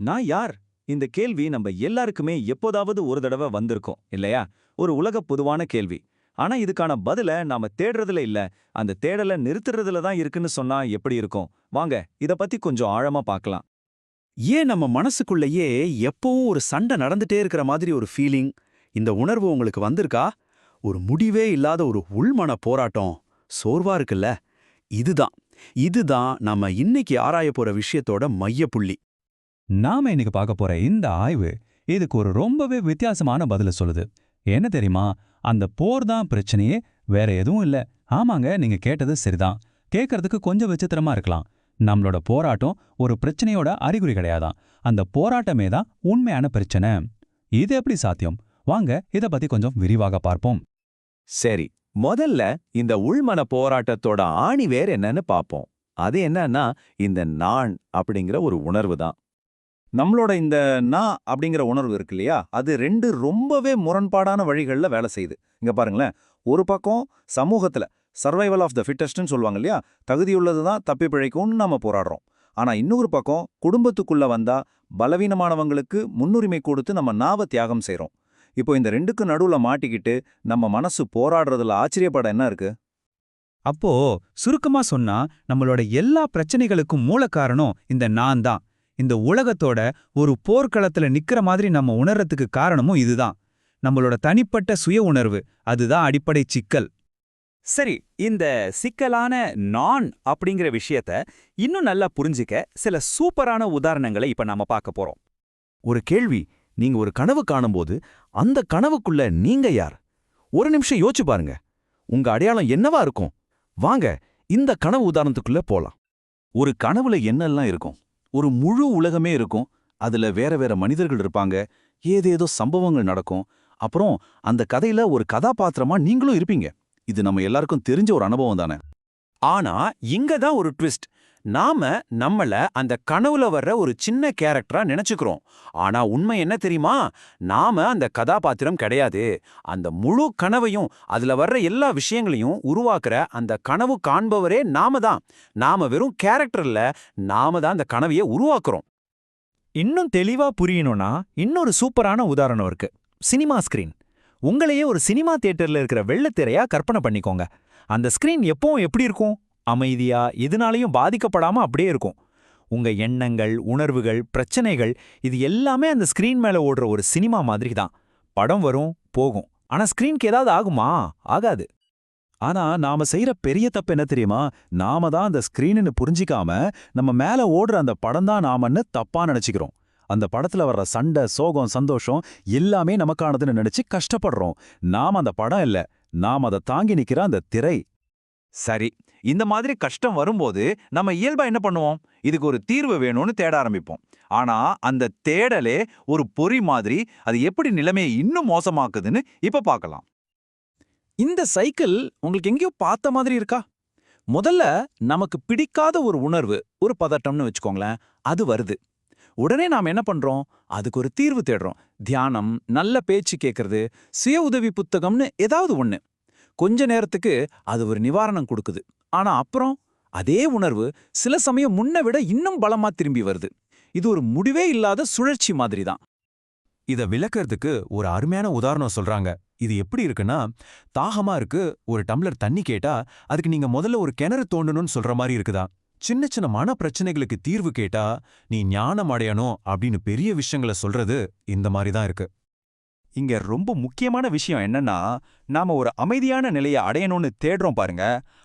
நான் யார்? இந்த கேள்வி நம்ம எல்லாருக்குமே எப்போதாவது ஒரு தடவை வந்திருக்கோம் இல்லையா? ஒரு உலக பொதுவான கேள்வி. ஆனா இதுக்கான பதில நாம தேடுறதுல இல்ல. அந்த தேடலை நிறுத்துறதுல தான் இருக்குன்னு சொன்னா எப்படி இருக்கும்? வாங்க இத பத்தி கொஞ்சம் ஆழமா பார்க்கலாம். ஏன் நம்ம மனசுக்குள்ளேயே எப்பவும் ஒரு சண்டை நடந்துட்டே இருக்கிற மாதிரி ஒரு ஃபீலிங் இந்த உணர்வு உங்களுக்கு வந்திருக்கா? ஒரு முடிவே இல்லாத ஒரு உள்மன போராட்டம். சோர்வா இருக்குல்ல? இதுதான். இதுதான் நம்ம இன்னைக்கு ஆராய போற விஷயத்தோட மையப்புள்ளி. நாம இன்னைக்கு பார்க்க போற இந்த ஆய்வு இதுக்கு ஒரு ரொம்பவே வித்தியாசமான பதில சொல்லுது. என்ன தெரியுமா? அந்த போர் தான் பிரச்சனையே வேற எதுவும் இல்ல. ஆமாங்க நீங்க கேட்டது சரிதான். கேட்கறதுக்கு கொஞ்சம் விசித்திரமா இருக்கலாம். நம்மளோட போராட்டம் ஒரு பிரச்சனையோட அறிகுறி கிடையாதான். அந்த போராட்டமே தான் உண்மையான பிரச்சனை. இது எப்படி சாத்தியம்? வாங்க இத பத்தி கொஞ்சம் விரிவாக பார்ப்போம். சரி முதல்ல இந்த உள்மன போராட்டத்தோட ஆணி வேர் என்னன்னு பார்ப்போம். அது என்னன்னா இந்த நான் அப்படிங்கிற ஒரு உணர்வு தான். நம்மளோட இந்த நான் அப்படிங்கிற உணர்வு இருக்கு இல்லையா? அது ரெண்டு ரொம்பவே முரண்பாடான வழிகளில் வேலை செய்யுது. இங்க பாருங்களேன். ஒரு பக்கம் சமூகத்துல சர்வைவல் ஆஃப் த ஃபிட்டஸ்ட்னு சொல்லுவாங்க இல்லையா? தகுதியுள்ளது தான் தப்பி பிழைக்கும்னு நம்ம போராடுறோம். ஆனா இன்னொரு பக்கம் குடும்பத்துக்குள்ள வந்தா பலவீனமானவங்களுக்கு முன்னுரிமை கொடுத்து நம்ம நாவை தியாகம் செய்கிறோம் இப்போ இந்த ரெண்டுக்கு நடுவுல மாட்டிக்கிட்டு நம்ம மனசு போராடுறதுல ஆச்சரியப்பட என்ன இருக்கு? அப்போ சுருக்கமா சொன்னா நம்மளோட எல்லா பிரச்சனைகளுக்கும் மூல காரணம் இந்த நான் தான். இந்த உலகத்தோட ஒரு போர்க்களத்துல நிக்கிற மாதிரி நம்ம உணர்றதுக்கு காரணமும் இதுதான். நம்மளோட தனிப்பட்ட சுய உணர்வு. அதுதான் அடிப்படை சிக்கல். சரி இந்த சிக்கலான நான் அப்படிங்கிற விஷயத்த இன்னும் நல்லா புரிஞ்சிக்க சில சூப்பரான உதாரணங்களை இப்ப நாம பார்க்க போறோம். ஒரு கேள்வி நீங்க ஒரு கனவு காணும்போது அந்த கனவுக்குள்ள நீங்க யார்? ஒரு நிமிஷம் யோசிச்சு பாருங்க. உங்க அடையாளம் என்னவா இருக்கும்? வாங்க இந்த கனவு உதாரணத்துக்குள்ள போலாம். ஒரு கனவுல என்னெல்லாம் இருக்கும்? ஒரு முழு உலகமே இருக்கும். அதுல வேற வேற மனிதர்கள் இருப்பாங்க. ஏதேதோ சம்பவங்கள் நடக்கும். அப்புறம் அந்த கதையில ஒரு கதாபாத்திரமா நீங்களும் இருப்பீங்க. இது நம்ம எல்லாருக்கும் தெரிஞ்ச ஒரு அனுபவம் தானே. ஆனா இங்க தான் ஒரு ட்விஸ்ட் நாம நம்மள அந்த கனவுல வர்ற ஒரு சின்ன கேரக்டரா நினைச்சுக்கிறோம். ஆனா உண்மை என்ன தெரியுமா? நாம அந்த கதாபாத்திரம் கிடையாது. அந்த முழு கனவையும் அதுல வர்ற எல்லா விஷயங்களையும் உருவாக்குற அந்த கனவு காண்பவரே நாம தான். நாம வெறும் கேரக்டர்ல நாம தான் அந்த கனவையை உருவாக்குறோம். இன்னும் தெளிவா புரியணும்னா இன்னொரு சூப்பரான உதாரணம் இருக்கு. Cinema screen. உங்களையே ஒரு சினிமா தியேட்டர்ல இருக்கிற வெள்ளத்திரையா கற்பனை பண்ணிக்கோங்க. அந்த ஸ்கிரீன் எப்பவும் எப்படி இருக்கும்? அமைதியா எதுனாலையும் பாதிக்கப்படாம அப்படியே இருக்கும். உங்க எண்ணங்கள் உணர்வுகள் பிரச்சனைகள் இது எல்லாமே அந்த ஸ்கிரீன் மேல ஓடுற ஒரு சினிமா மாதிரி தான் படம் வரும் போகும். ஆனா ஸ்கிரீனுக்கு ஏதாவது ஆகுமா? ஆகாது. ஆனா நாம செய்யற பெரிய தப்பு என்ன தெரியுமா? நாம தான் அந்த ஸ்கிரீன்னு புரிஞ்சிக்காம நம்ம மேல ஓடுற அந்த படம் தான் நாமன்னு தப்பா நினைச்சுக்கிறோம். அந்த படத்துல வர்ற சண்டை சோகம் சந்தோஷம் எல்லாமே நமக்கானதுன்னு நினைச்சு கஷ்டப்படுறோம். நாம அந்த படம் இல்ல. நாம அதை தாங்கி நிக்கிற அந்த திரை. சரி இந்த மாதிரி கஷ்டம் வரும்போது நம்ம இயல்பா என்ன பண்ணுவோம்? இதுக்கு ஒரு தீர்வு வேணும்னு தேட ஆரம்பிப்போம். ஆனா அந்த தேடலே ஒரு பொறி மாதிரி அது எப்படி நிலைமையை இன்னும் மோசமாக்குதுன்னு இப்ப பார்க்கலாம். இந்த சைக்கிள் உங்களுக்கு எங்கேயோ பார்த்த மாதிரி இருக்கா? முதல்ல நமக்கு பிடிக்காத ஒரு உணர்வு ஒரு பதட்டம்னு வச்சுக்கோங்களேன் அது வருது. உடனே நாம் என்ன பண்றோம்? அதுக்கு ஒரு தீர்வு தேடுறோம். தியானம் நல்ல பேச்சு கேட்கறது சுய உதவி புத்தகம்னு ஏதாவது ஒன்று கொஞ்ச நேரத்துக்கு அது ஒரு நிவாரணம் கொடுக்குது. ஆனா அப்புறம் அதே உணர்வு சில சமயம் முன்ன விட இன்னும் பலமா திரும்பி வருது. இது ஒரு முடிவே இல்லாத சுழற்சி மாதிரி தான் இத விளக்கறதுக்கு ஒரு அருமையான உதாரணம் சொல்றாங்க. இது எப்படி இருக்குன்னா தாகமா இருக்கு ஒரு டம்ளர் தண்ணி கேட்டா அதுக்கு நீங்க முதல்ல ஒரு கிணறு தோண்டணும்னு சொல்ற மாதிரி இருக்குதா? சின்ன சின்ன மன பிரச்சனைகளுக்கு தீர்வு கேட்டா நீ ஞானம் அடையணும் அப்படின்னு பெரிய விஷயங்களை சொல்றது இந்த மாதிரி தான் இருக்கு. இங்க ரொம்ப முக்கியமான விஷயம் என்னன்னா நாம ஒரு அமைதியான நிலையை அடையணும்னு தேடுறோம் பாருங்க.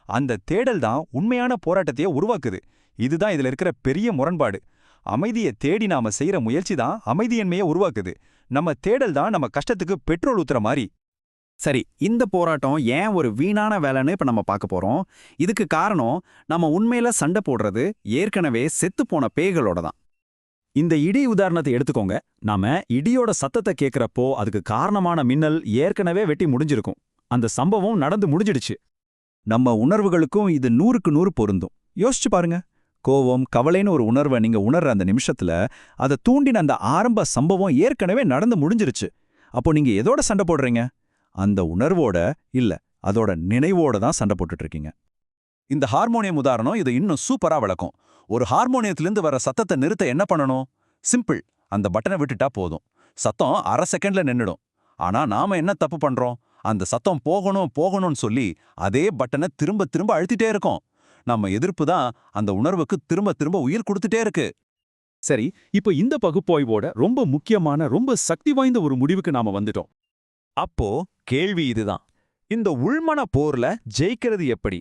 அந்த தேடல் தான் உண்மையான போராட்டத்தையே உருவாக்குது. இதுதான் இதுல இருக்கிற பெரிய முரண்பாடு. அமைதியை தேடி நாம செய்யற முயற்சி தான் அமைதியின்மையை உருவாக்குது. நம்ம தேடல் தான் நம்ம கஷ்டத்துக்கு பெட்ரோல் ஊத்துற மாதிரி சரி இந்த போராட்டம் ஏன் ஒரு வீணான வேலைன்னு இப்ப நம்ம பார்க்க போறோம். இதுக்கு காரணம் நம்ம உண்மையில சண்டை போடுறது ஏற்கனவே செத்து போன பேய்களோட தான். இந்த இடி உதாரணத்தை எடுத்துக்கோங்க. நாம இடியோட சத்தத்தை கேட்கறப்போ அதுக்கு காரணமான மின்னல் ஏற்கனவே வெட்டி முடிஞ்சிருக்கும். அந்த சம்பவம் நடந்து முடிஞ்சிடுச்சு. நம்ம உணர்வுகளுக்கும் இது நூறுக்கு நூறு பொருந்தும். யோசிச்சு பாருங்க. கோவம் கவலைன்னு ஒரு உணர்வை நீங்க உணர்ற அந்த நிமிஷத்துல அதை தூண்டின அந்த ஆரம்ப சம்பவம் ஏற்கனவே நடந்து முடிஞ்சிருச்சு. அப்போ நீங்க எதோட சண்டை போடுறீங்க? அந்த உணர்வோட இல்ல அதோட நினைவோட தான் சண்டை போட்டுட்டு இருக்கீங்க. இந்த ஹார்மோனியம் உதாரணம் இது இன்னும் சூப்பரா விளக்கும். ஒரு ஹார்மோனியத்திலிருந்து வர சத்தத்தை நிறுத்த என்ன பண்ணணும்? சிம்பிள் அந்த பட்டனை விட்டுட்டா போதும். சத்தம் அரை செகண்ட்ல நின்னுடும். ஆனா நாம என்ன தப்பு பண்றோம்? அந்த சத்தம் போகணும் போகணும்னு சொல்லி அதே பட்டனை திரும்ப திரும்ப அழுத்திட்டே இருக்கோம். நம்ம எதிர்ப்பு தான் அந்த உணர்வுக்கு திரும்ப திரும்ப உயிர் கொடுத்துட்டே இருக்கு. சரி இப்போ இந்த பகுப்பாய்வோட ரொம்ப முக்கியமான ரொம்ப சக்தி வாய்ந்த ஒரு முடிவுக்கு நாம வந்துட்டோம். அப்போ கேள்வி இதுதான். இந்த உள்மன போர்ல ஜெயிக்கிறது எப்படி?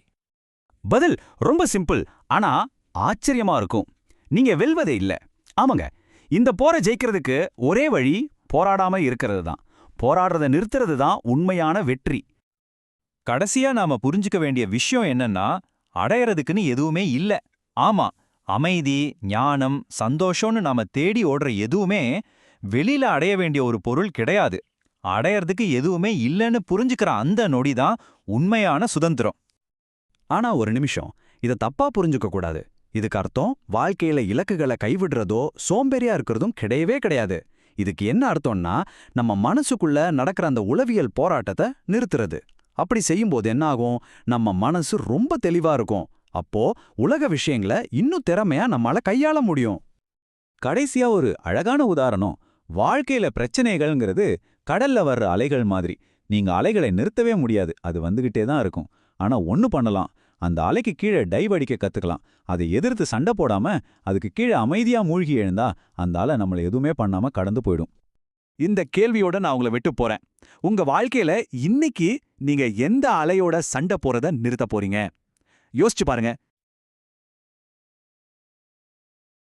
பதில் ரொம்ப சிம்பிள் ஆனா ஆச்சரியமா இருக்கும். நீங்க வெல்வதே இல்ல. ஆமாங்க இந்த போரை ஜெயிக்கிறதுக்கு ஒரே வழி போராடாம இருக்கிறது தான். போராடுறத நிறுத்துறது தான் உண்மையான வெற்றி. கடைசியா நாம புரிஞ்சுக்க வேண்டிய விஷயம் என்னன்னா அடையறதுக்குன்னு எதுவுமே இல்ல. ஆமா அமைதி ஞானம் சந்தோஷம்னு நாம தேடி ஓடுற எதுவுமே வெளியில அடைய வேண்டிய ஒரு பொருள் கிடையாது. அடையறதுக்கு எதுவுமே இல்லைன்னு புரிஞ்சுக்கிற அந்த நொடி தான் உண்மையான சுதந்திரம். ஆனா ஒரு நிமிஷம். இத தப்பா புரிஞ்சுக்க கூடாது. இதுக்கு அர்த்தம் வாழ்க்கையில இலக்குகளை கைவிடுறதோ சோம்பேறியா இருக்கிறதும் கிடையவே கிடையாது. இதுக்கு என்ன அர்த்தம்னா நம்ம மனசுக்குள்ள நடக்கிற அந்த உளவியல் போராட்டத்தை நிறுத்துறது. அப்படி செய்யும்போது என்ன ஆகும் நம்ம மனசு ரொம்ப தெளிவா இருக்கும். அப்போ உலக விஷயங்களை இன்னும் திறமையா நம்மால கையாள முடியும். கடைசியா ஒரு அழகான உதாரணம். வாழ்க்கையில பிரச்சனைகள்ங்கிறது கடல்ல வர்ற அலைகள் மாதிரி. நீங்க அலைகளை நிறுத்தவே முடியாது. அது வந்துகிட்டே தான் இருக்கும். ஆனா ஒன்னு பண்ணலாம். அந்த அலைக்கு கீழே டைவ் அடிக்க கத்துக்கலாம். அதை எதிர்த்து சண்டை போடாம அதுக்கு கீழே அமைதியா மூழ்கி எழுந்தா அந்த அலை நம்மள எதுவுமே பண்ணாம கடந்து போயிடும். இந்த கேள்வியோட நான் உங்களை விட்டு போறேன். உங்க வாழ்க்கையில இன்னைக்கு நீங்க எந்த அலையோட சண்டை போறத நிறுத்த போறீங்க? யோசிச்சு பாருங்க.